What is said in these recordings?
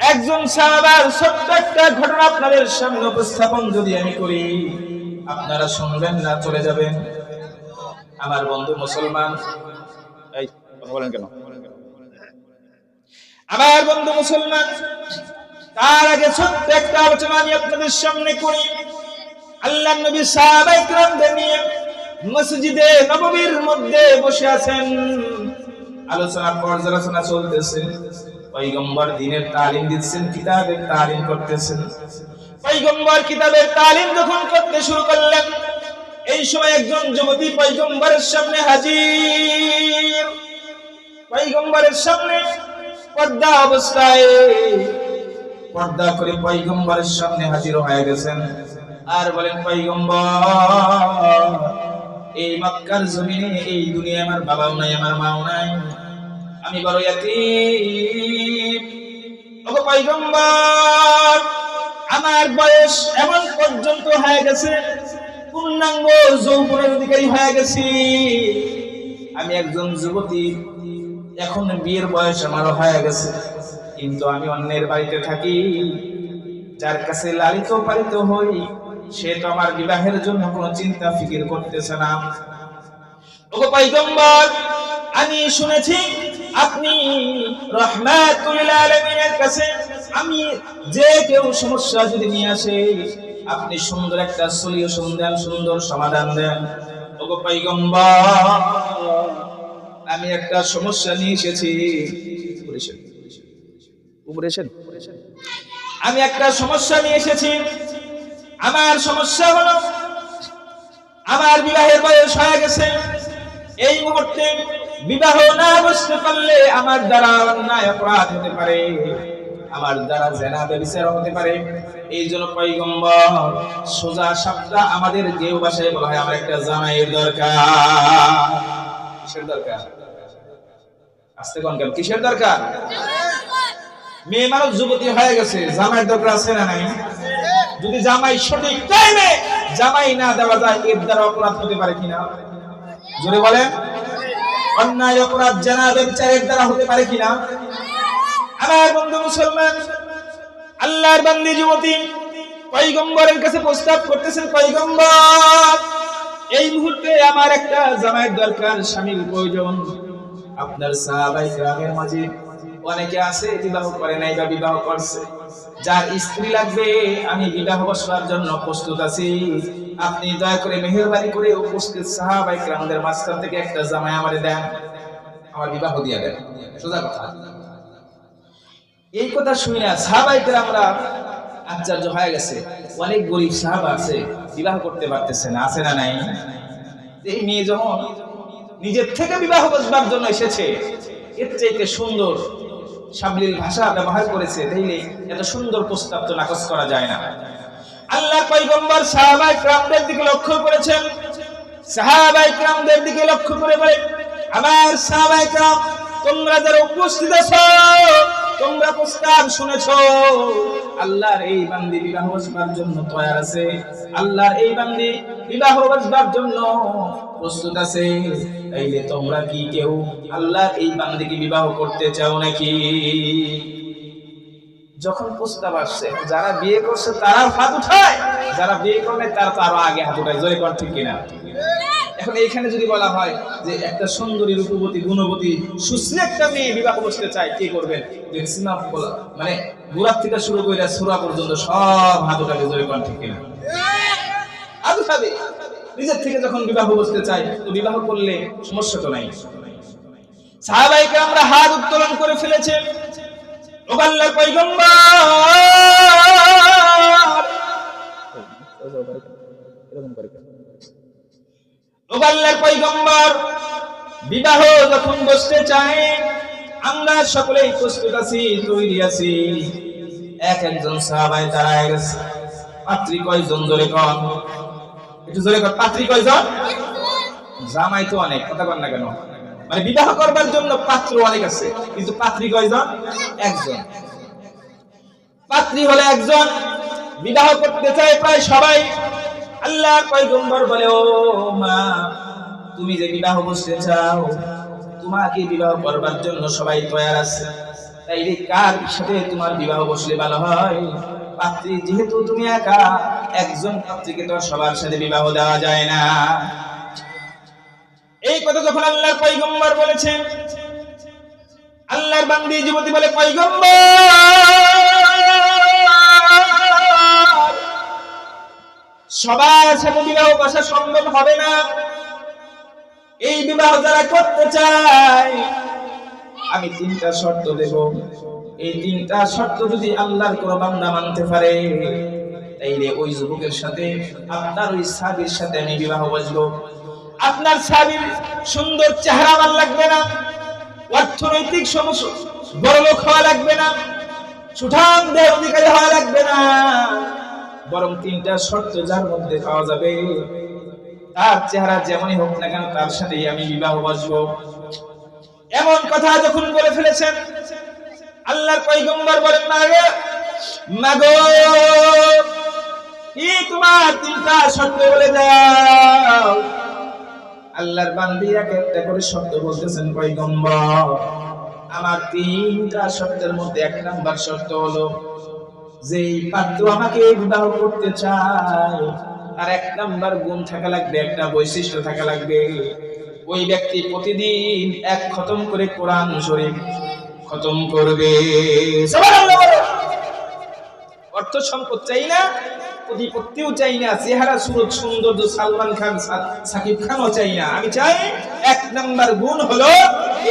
একজন সাহাবার সত্য একটা ঘটনা আপনাদের সামনে উপস্থাপন যদি আমি করি আপনারা শুনবেন না চলে যাবেন। আমার বন্ধু মুসলমান। আমার বন্ধু মুসলমান তার আগে ছোট্ট একটা আলোচনা আমি আপনাদের সামনে করি। আল্লাহ নবী সাহাবাই নিয়ে মসজিদে নবীর মধ্যে বসে আছেন। আলোচনার পর্যালোচনা চলতেছে। পয়গম্বর দিনের তালিম দিচ্ছেন, কিতাবের তালিম করতেছেন। পয়গম্বর কিতাবের তালিম যখন করতে শুরু করলেন, এই সময় একজন যুবতী পয়গম্বরের সামনে হাজির। পয়গম্বরের সামনে পর্দা অবস্থায়, পর্দা করে পয়গম্বরের সামনে হাজির হয়ে গেছেন। আর বলেন, পয়গম্বর, এই মক্কার জমিনে এই দুনিয়া আমার বাবাও নাই, আমার মাও নাই আমি বড় ইয়াতীম। আমার বয়স এমন পর্যন্ত হয়ে গেছে, পূর্ণাঙ্গ যৌবনের অধিকারী হয়ে গেছি। আমি একজন যুবতী, এখন বিয়ের বয়স আমার হয়ে গেছে, কিন্তু আমি অন্যের বাড়িতে থাকি। যার কাছে লালিত পালিত হই, সে তো আমার বিবাহের জন্য কোনো চিন্তা ফিকির করতেছে না। ওগো পয়গম্বর, আমি শুনেছি আপনি কাছে, আমি যে কেউ সমস্যা যদি নিয়ে আসে, আপনি সুন্দর একটা সলিউশন দেন সুন্দর সমাধান দেন। আমি একটা সমস্যা নিয়ে এসেছি। আমি একটা সমস্যা নিয়ে এসেছি। আমার সমস্যা হলো, আমার বিবাহের বয়স হয়ে গেছে। এই মুহূর্তে বিবাহ না বসতে পারলে আমার দ্বারা অন্যায় অপরাধ হতে পারে। আমার দ্বারা জেনা ব্যবচার হতে পারে। এই জন্য পৈগম্বর সোজা সাপটা আমাদের গেউ ভাষায় বলা হয়। আমার একটা জামাইয়ের দরকার। দরকার? কিসের দরকার? মেয়ে যুবতী হয়ে গেছে। জামাইয়ের দরকার আছে না নাই? যদি জামাই সঠিক জামাই না দেওয়া যায়, এর দ্বারা অপরাধ হতে পারে কিনা? জোরে বলেন। অন্যায় অপরাধ জানা বিচারের দ্বারা হতে পারে কিনা? আমার বন্ধু মুসলমান, আল্লাহর বান্দি যুবতী, পয়গম্বরের কাছে প্রস্তাব করতেছেন, পয়গম্বর, এই মুহূর্তে আমার একটা জামাইয়ের দরকার, স্বামীর প্রয়োজন। আপনার সাহাবাই গ্রামের মাঝে অনেকে আছে, বিবাহ করে নাই বা বিবাহ করছে। যার স্ত্রী লাগবে, আমি বিবাহ বসবার জন্য প্রস্তুত আছি। আপনি দয়া করে মেহরবানি করে উপস্থিত সাহাবাই গ্রামদের মাঝখান থেকে একটা জামাই আমারে দেন। আমার বিবাহ দিয়ে দেন। সোজা কথা। এই কথা শুনে সাহাবাই গ্রামরা আশ্চর্য হয়ে গেছে। অনেক গরিব সাহাবা আছে, বিবাহ করতে পারতেছে না, আছে না নাই? এই মেয়ে যখন নিজের থেকে বিবাহ বসবার জন্য এসেছে, এর চাইতে সুন্দর সাবলীল ভাষা ব্যবহার করেছে তাইলে এত সুন্দর প্রস্তাব তো নাকচ করা যায় না। আল্লাহ পয়গম্বর সাহাবাই ক্রামদের দিকে লক্ষ্য করেছেন। সাহাবাই ক্রামদের দিকে লক্ষ্য করে বলে, আমার সাহাবাই ক্রাম তোমরা যারা উপস্থিত আছো, তোমরা প্রস্তাব শুনেছো, আল্লাহর এই বান্দি বিবাহ বসবার জন্য তৈরি আছে, আল্লাহর এই বান্দি বিবাহ বসবার জন্য প্রস্তুত আছে। তাইলে তোমরা কি কেউ আল্লাহর এই বান্দিকে বিবাহ করতে চাও নাকি? যখন প্রস্তাব আসছে, যারা বিয়ে করছে তারা হাত উঠায়, যারা বিয়ে করবে তারা তো আরও আগে হাত উঠায়। জয় কর ঠিক কিনা? এখন এইখানে যদি বলা হয় যে একটা সুন্দরী, রূপবতী, গুণবতী সুশ্রী একটা মেয়ে বিবাহ বসতে চায়, কে করবেন ম্যাক্সিমাম মানে গোড়ার থেকে শুরু করে সুরা পর্যন্ত সব হাত উঠাবে। জয় কর ঠিক কিনা? হাত উঠাবে। নিজের থেকে যখন বিবাহ বসতে চায়, তো বিবাহ করলে সমস্যা তো নাই। সাহাবাইকে আমরা হাত উত্তোলন করে ফেলেছে ওগাল্লা পয়গম্বর বিবাহ যখন বসতে চায়, আমরা সকলেই প্রস্তুত আছি, তৈরি আছি। এক একজন সাহাবাই দাঁড়ায় গেছে। পাত্রী কয়জন জোরে কন? একটু জোরে কর পাত্রী কয়জন? জামাই তো অনেক, কথা কন না কেন? মানে বিবাহ করবার জন্য পাত্র অনেক আছে। কিন্তু পাত্রী কয়জন? একজন। পাত্রী হলে একজন। বিবাহ করতে চায় প্রায় সবাই। আল্লাহর পয়গম্বর বলে, ও মা, তুমি যে বিবাহ বসতে চাও, তোমাকে বিবাহ করবার জন্য সবাই তৈরি আছে। তাই রে কার সাথে তোমার বিবাহ বসলে ভালো হয়? পাত্রী, যেহেতু তুমি একা, একজন পাত্রীকে তো সবার সাথে বিবাহ দেওয়া যায় না। এই কথা যখন আল্লাহর পয়গম্বর বলেছেন, আল্লাহর বান্দি যুবতী বলে সবার সাথে বিবাহ সম্ভব হবে না। এই বিবাহ যারা করতে চায়, আমি তিনটা শর্ত দেব। এই তিনটা শর্ত যদি আল্লাহর কোন বান্দা মানতে পারে, তাইলে ওই যুবকের সাথে আপনার ওই সাবির সাথে আমি বিবাহ বসবো। আপনার স্বামীর সুন্দর চেহারা আমার লাগবে না। অর্থনৈতিক সমস্যা, বড় লোক হওয়া লাগবে না। সুঠাম দেহের অধিকারী হওয়া লাগবে না। বরং তিনটা শর্ত যার মধ্যে পাওয়া যাবে। তার চেহারা যেমনই হোক না কেন, তার সাথেই আমি বিবাহ বসবো এমন কথা যখন বলে ফেলেছেন, আল্লাহর পয়গম্বর বলেন মাগে মাগো কি তোমার তিনটা শর্ত বলে দাও? আল্লাহর বান্দি এক একটা করে শব্দ বলতেছেন পয়গম্বর? আমার তিনটা শর্তের মধ্যে এক নাম্বার শর্ত হলো, যেই পাত্র আমাকে বিবাহ করতে চায়, আর এক নাম্বার গুণ থাকা লাগবে, একটা বৈশিষ্ট্য থাকা লাগবে। ওই ব্যক্তি প্রতিদিন এক খতম করে কোরআন শরীফ খতম করবে। অর্থ সম্পদ চাই না? চাই না, চেহারা সুরত সৌন্দর্য সালমান খান সাকিব খানও চাই না। আমি চাই এক নাম্বার গুণ হলো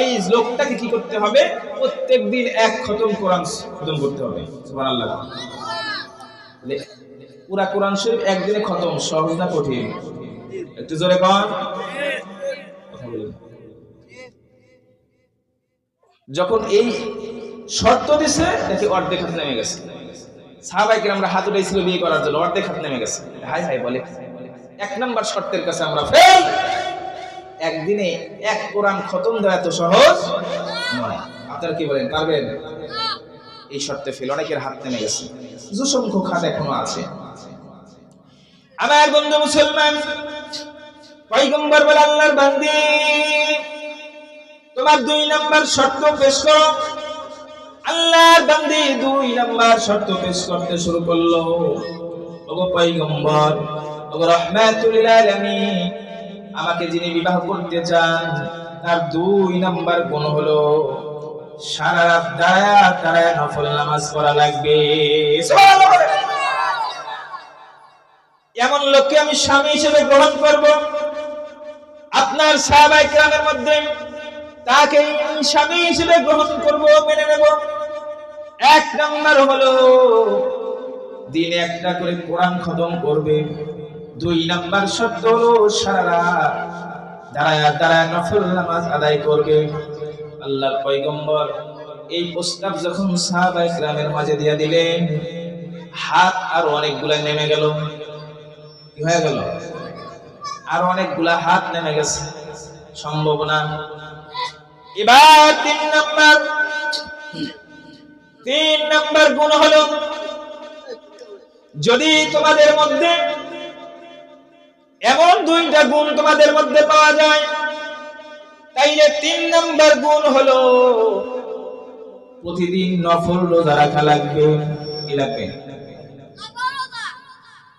এই লোকটাকে কি করতে হবে? প্রত্যেক দিন এক খতম কোরআন খতম করতে হবে। পুরা কোরআন শরীফ একদিনে খতম, সহজ না কঠিন? একটু জোরে কন। যখন এই শর্ত দিছে, দেখি অর্ধেক নেমে গেছে। সাহাবাইকে আমরা হাত উঠেছিল বিয়ে করার জন্য, অর্ধেক হাত নেমে গেছে। হাই হাই বলে। এক নাম্বার শর্তের কাছে আমরা ফেল একদিনে এক কোরআন খতম দেওয়া এত সহজ নয়। আপনারা কি বলেন, পারবেন? এই শর্তে ফেল অনেকের হাত নেমে গেছে। কিছু সংখ্যক হাত এখনও আছে। আমার বন্ধু মুসলমান, পয়গম্বর বলে আল্লাহর বান্দি, তোমার দুই নাম্বার শর্ত পেশ করো। আল্লাহর বান্দি দুই নাম্বার শর্ত পেশ করতে শুরু করল। ওগো পয়গম্বর, ওগো রহমাতুল আলামিন, আমাকে যিনি বিবাহ করতে চান, তার দুই নাম্বার গুণ হলো সারা রাত দাঁড়ায় দাঁড়ায় নফল নামাজ পড়া লাগবে। এমন লোককে আমি স্বামী হিসেবে গ্রহণ করব। আপনার সাহাবাই গ্রামের মধ্যে তাকে স্বামী হিসেবে গ্রহণ করব, মেনে নেব। এক নম্বর হলো, দিনে একটা করে কোরআন খতম করবে। দুই নাম্বার হলো, সারা দাঁড়ায় দাঁড়ায় নফল নামাজ আদায় করবে। আল্লাহর পয়গম্বর এই প্রস্তাব যখন সাহাবাই গ্রামের মাঝে দিয়া দিলেন, হাত আর অনেকগুলা নেমে গেল। কি হয়ে গেল? আর অনেকগুলা হাত নেমে গেছে। সম্ভব না। এবার তিন নাম্বার। তিন নম্বর গুণ হলো, যদি তোমাদের মধ্যে এমন দুইটা গুণ তোমাদের মধ্যে পাওয়া যায়, তাইলে তিন নাম্বার গুণ হলো, প্রতিদিন নফল রোজা রাখা লাগবে। কি লাগবে?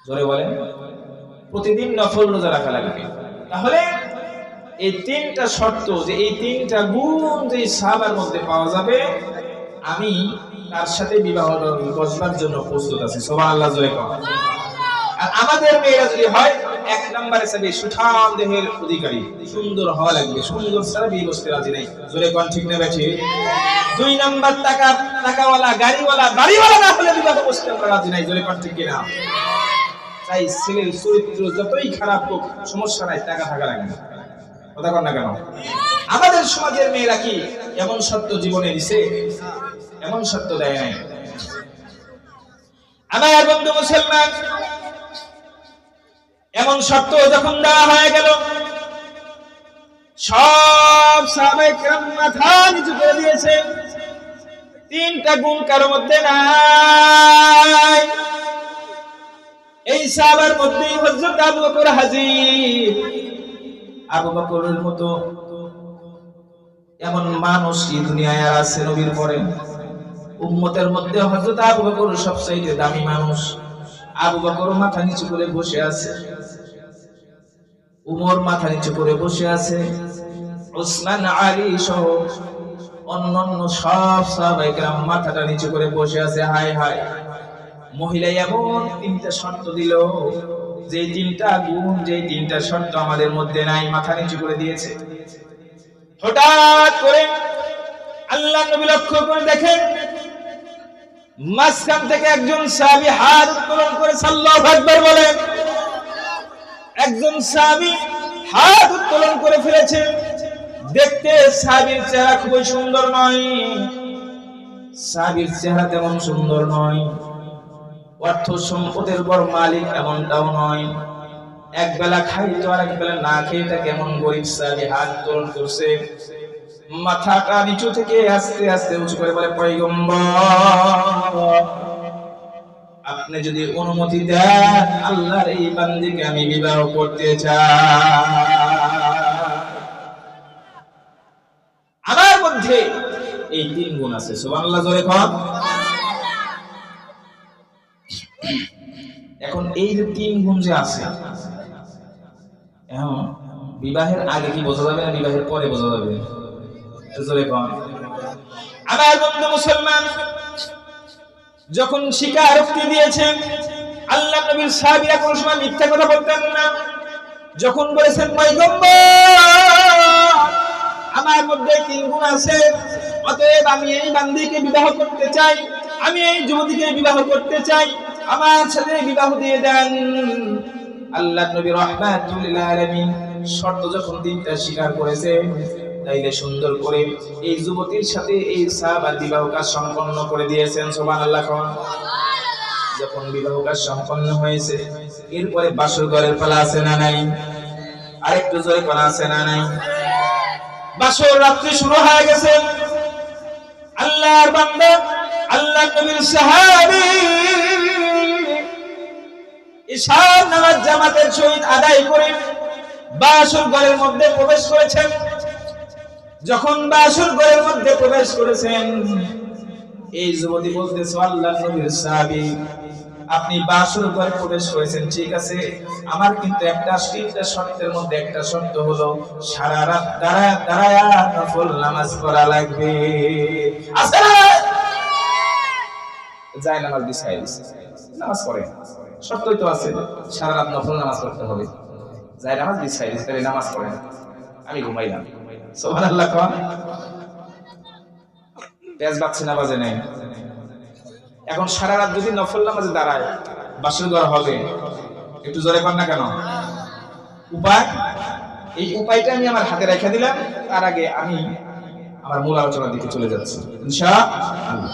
জোরে বলেন। প্রতিদিন নফল রোজা রাখা লাগবে। তাহলে এই তিনটা শর্ত যে এই তিনটা গুণ যে সাহাবার মধ্যে পাওয়া যাবে, আমি তার সাথে বিবাহ বসবার জন্য প্রস্তুত আছি। সোমান আল্লাহ জয় আর আমাদের মেয়েরা যদি হয়, এক নাম্বার হিসাবে সুঠাম দেহের অধিকারী। সুন্দর হওয়া লাগবে, সুন্দর ছাড়া বিয়ে বসতে রাজি নেই। জোরে কন ঠিক নেবে ঠিক দুই নাম্বার টাকা, টাকাওয়ালা, গাড়িওয়ালা, বাড়িওয়ালা না হলে বিবাহ বসতে আমরা রাজি নাই। জোরে কন ঠিক কিনা? তাই ছেলের চরিত্র যতই খারাপ হোক, সমস্যা নাই, টাকা থাকা লাগে না কথা কর না কেন? আমাদের সমাজের মেয়েরা কি এমন সত্য জীবনে দিছে? এমন সত্য দেয় নাই? আমার বন্ধু মুসলমান, এমন সত্য যখন দেওয়া হয়ে গেল, সব সাবেক মাথা নিচু করে দিয়েছে। তিনটা গুণ কারও মধ্যে নাই। এই সাহাবার মধ্যেই হযরত আবু বকর হাজির। আবু বকরের মতো এমন মানুষ কি দুনিয়ায় আর আছে নবীর পরে? উম্মতের মধ্যে হযরত আবু বকর সবচেয়ে দামি মানুষ। আবু বকর মাথা নিচু করে বসে আছে। উমর মাথা নিচু করে বসে আছে। ওসমান, আলী সহ অন্যান্য সব সাহাবায়ে কেরাম মাথাটা নিচু করে বসে আছে। হায় হায়। মহিলা এমন তিনটা শর্ত দিল যে তিনটা গুণ যে তিনটা শর্ত আমাদের মধ্যে নাই, মাথা নিচু করে দিয়েছে। হঠাৎ করে আল্লাহ নবী লক্ষ্য করে দেখেন, মাঝখান থেকে একজন সাহাবী হাত উত্তোলন করে সাল্লাল্লাহু আকবার বলেন একজন সাহাবী হাত উত্তোলন করে ফেলেছে। দেখতে সাহাবীর চেহারা খুবই সুন্দর নয়। সাহাবীর চেহারা তেমন সুন্দর নয়। অর্থ সম্পদের বড় মালিক এমনটাও নয়। এক বেলা খাইতো আর এক বেলা না খেয়ে তা কেমন গরিব সাহাবী হাত উত্তোলন করছে। মাথাটা নিচু থেকে আস্তে আস্তে উঁচু করে বলে আপনি যদি অনুমতি দেন, আল্লাহর এই বান্দিকে আমি বিবাহ করতে চাই। আমার মধ্যে এই তিন গুণ আছে, সুবহানাল্লাহ, জোরে কন। এই যে তিন গুণ যে আছে, এখন বিবাহের আগে কি বোঝা যাবে না বিবাহের পরে বোঝা যাবে? আমার বন্ধু মুসলমান, যখন স্বীকারোক্তি দিয়েছেন, আল্লাহ নবীর সাহাবীরা কোনো সময় মিথ্যা কথা বলতেন না। যখন বলেছেন, পয়গম্বর, আমার মধ্যে তিন গুণ আছে, অতএব আমি এই বান্দিকে বিবাহ করতে চাই, আমি এই যুবতীকে বিবাহ করতে চাই। আমার সাথে বিবাহ দিয়ে দেন। আল্লাহ নবী রহমাতুল আলামিন শর্ত যখন তিনটা স্বীকার করেছে, তাইলে সুন্দর করে এই যুবতীর সাথে এই সাহাবার বিবাহ কাজ সম্পন্ন করে দিয়েছেন, সুবহানাল্লাহ যখন বিবাহ কাজ সম্পন্ন হয়েছে, এরপরে বাসর ঘরের পালা আছে না নাই? আরেকটু জোরে করা আছে না নাই? বাসর রাত্রি শুরু হয়ে গেছে। আল্লাহর বান্দা, আল্লাহ নবীর সাহাবী ঈশার নামাজ জামাতের সহিত আদায় করে বাসর ঘরের মধ্যে প্রবেশ করেছেন। যখন বাসর ঘরের মধ্যে প্রবেশ করেছেন, এই যুবতী বলতেছে, আল্লাহ নবীর সাহাবী, আপনি বাসুর ঘরে প্রবেশ করেছেন, ঠিক আছে? আমার কিন্তু একটা তিনটা শর্তের মধ্যে একটা শর্ত হলো, সারা রাত দাঁড়ায় দাঁড়ায় নফল নামাজ পড়া লাগবে। যায় নামাজ দিছে। নামাজ পড়ে শর্তই তো আছে। সারা রাত নফল নামাজ পড়তে হবে। যাই নামাজ বিছাই তাহলে নামাজ পড়ে না। আমি ঘুমাইলাম। সুবহানাল্লাহ কোন। তেজ বাচ্চা না, বাজে নাই। এখন সারা রাত যদি নফল নামাজে দাঁড়ায়, বাসর ঘর হবে। একটু জোরে কর না কেন? উপায়? এই উপায়টা আমি আমার হাতে রেখে দিলাম। তার আগে আমি আমার মূল আলোচনার দিকে চলে যাচ্ছি। ইনশাআল্লাহ।